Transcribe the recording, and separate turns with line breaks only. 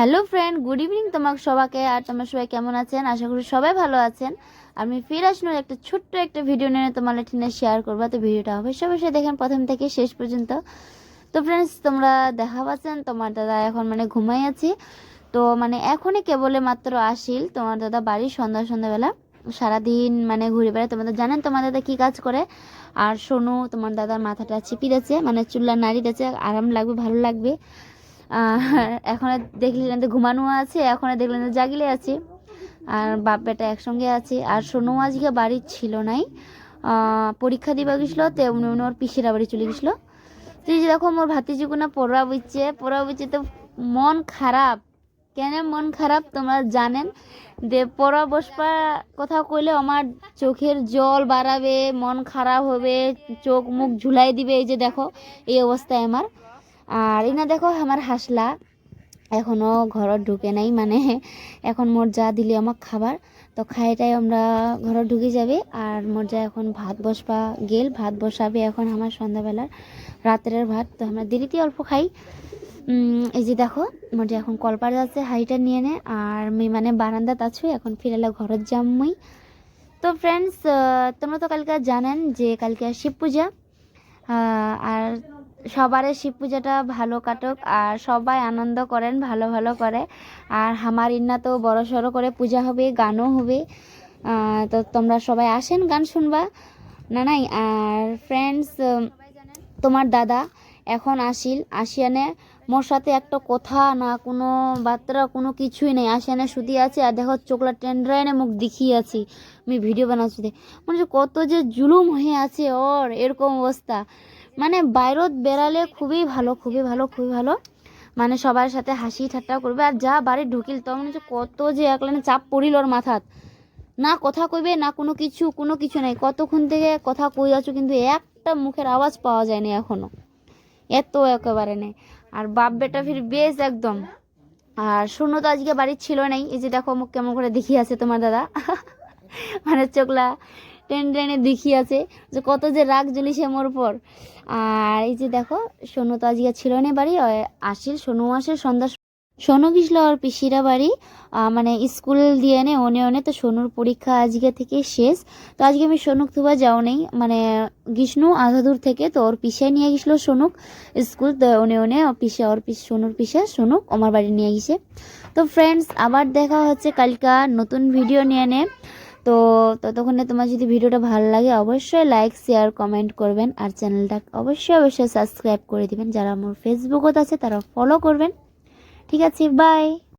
Hello friend good evening তোমার সবাইকে। আর তোমার সবাই কেমন আছেন? আশা করি সবাই ভালো আছেন। আমি ফির আসলাম একটা ছোট্ট একটা ভিডিও নিয়ে তোমার ঠিনে শেয়ার করব। তো ভিডিওটা অবশ্যই অবশ্যই দেখেন প্রথম থেকে শেষ পর্যন্ত। তো ফ্রেন্ডস তোমরা দেখা পাচ্ছেন, তোমার দাদা এখন মানে ঘুমাই আছি। তো মানে এখনই কেবলে মাত্র আসিল। তোমার দাদা বাড়ি সন্ধ্যা, সন্ধ্যাবেলা। সারাদিন মানে ঘুরে বেড়ায়। তোমাদের জানেন তোমার দাদা কী কাজ করে? আর শোনো তোমার দাদার মাথাটা চিপি দিয়েছে। মানে চুল্লা নাড়ি দিয়েছে। আরাম লাগবে, ভালো লাগবে। এখন দেখলেন তো ঘুমানো আছে, এখন দেখলেন তো জাগিলে আছে। আর বাপ বেটা একসঙ্গে আছে। আর সোনু আজকে বাড়ি ছিল নাই। পরীক্ষা দিবা গেছিল, তো উনি ওর পিসিরা বাড়ি চলে গেছিল। তো এই যে দেখো মোর ভাতিজিগুনা পড়া বুঝছে পড়া বুঝছে তো মন খারাপ। কেন মন খারাপ তোমরা জানেন? যে পড়া বসবা কথা কইলে আমার চোখের জল বাড়াবে, মন খারাপ হবে, চোখ মুখ ঝুলাই দিবে, এই যে দেখো, এই অবস্থায় আমার। আর এনা দেখো আমার হাসলা এখনও ঘৰত ঢুকে নাই মানে এখন মোর যা দিলে আমাক খাবার, তো খাইটাই আমরা ঘৰত ঢুকে যাবে। আর মোর যা এখন ভাত বসবা গেল, ভাত বসাবে এখন আমার সন্ধ্যাবেলার রাত্রের ভাত, তো আমরা দেরিতে অল্প খাই। এই যে দেখো মোর যে এখন কলপার যাচ্ছে হাইটা নিয়ে নে। আর আমি মানে বারান্দাত আছো, এখন ফিরালে ঘরত যাম মুই তো ফ্রেন্ডস তোমরা তো কালকে জানেন যে কালকে শিব পূজা আর সবারই শিব পূজাটা ভালো কাটুক আর সবাই আনন্দ করেন, ভালো ভালো করে। আর আমার ইন্না তো বড় সড়ো করে পূজা হবে, গানও হবে। তো তোমরা সবাই আসেন গান শুনবা। না নাই আর ফ্রেন্ডস তোমার দাদা এখন আসিল আসিয়ানে মোর সাথে একটা কথা না, কোনো বার্তা, কোনো কিছুই নেই। আসিয়ানে শুধু আছে, আর দেখো চোখলা টেন্ড্রাইনে মুখ দেখিয়ে আছি। আমি ভিডিও বানাচ্ছি। মনে হচ্ছে কত যে জুলুম হয়ে আছে, ওর এরকম অবস্থা। মানে বাইরত বেড়ালে খুবই ভালো খুবই ভালো খুবই ভালো। মানে সবার সাথে হাসি ঠাট্টা করবে আর যা বাড়ি ঢুকিল তো মনে হচ্ছে কত যে একলানে চাপ পড়িল ওর মাথাত। না কথা কইবে, না কোনো কিছু কোনো কিছু নাই। কতক্ষণ থেকে কথা কই আছো কিন্তু একটা মুখের আওয়াজ পাওয়া যায়নি এখনও। এত একেবারে নেই। আর বাপ বেটা ফির বেশ একদম। আর শূন্য তো আজকে বাড়ির ছিল নাই। এই যে দেখো মুখ কেমন করে দেখিয়ে আছে তোমার দাদা। মানে চোখলা। টেন টেনে দেখিয়ে আছে যে কত যে রাগ জ্বলিছে মোর পর আর এই যে দেখো, সোনু তো আজকে ছিল না বাড়ি আসিল সোনু আসে সন্ধ্যা সোনু গিয়েছিল আর পিসিরা বাড়ি। মানে স্কুল দিয়ে নে ওনে ওনে, তো সোনুর পরীক্ষা আজকে থেকে শেষ। তো আজকে আমি সোনুক থুবা যাও নেই মানে গিষ্ণু আধা দূর থেকে, তো ওর পিসায় নিয়ে গেছিল সোনুক স্কুল। তো ওনে ওর পিসা ওর পিস সোনুর পিসা সোনুক আমার বাড়ি নিয়ে গেছে তো ফ্রেন্ডস আবার দেখা হচ্ছে কালকা নতুন ভিডিও নিয়ে নে তো ততক্ষণে তোমার যদি ভিডিওটা ভালো লাগে, অবশ্যই লাইক শেয়ার কমেন্ট করবেন। আর চ্যানেলটা অবশ্যই অবশ্যই সাবস্ক্রাইব করে দিবেন। যারা আমার ফেসবুকও আছে, তারা ফলো করবেন। ঠিক আছে বাই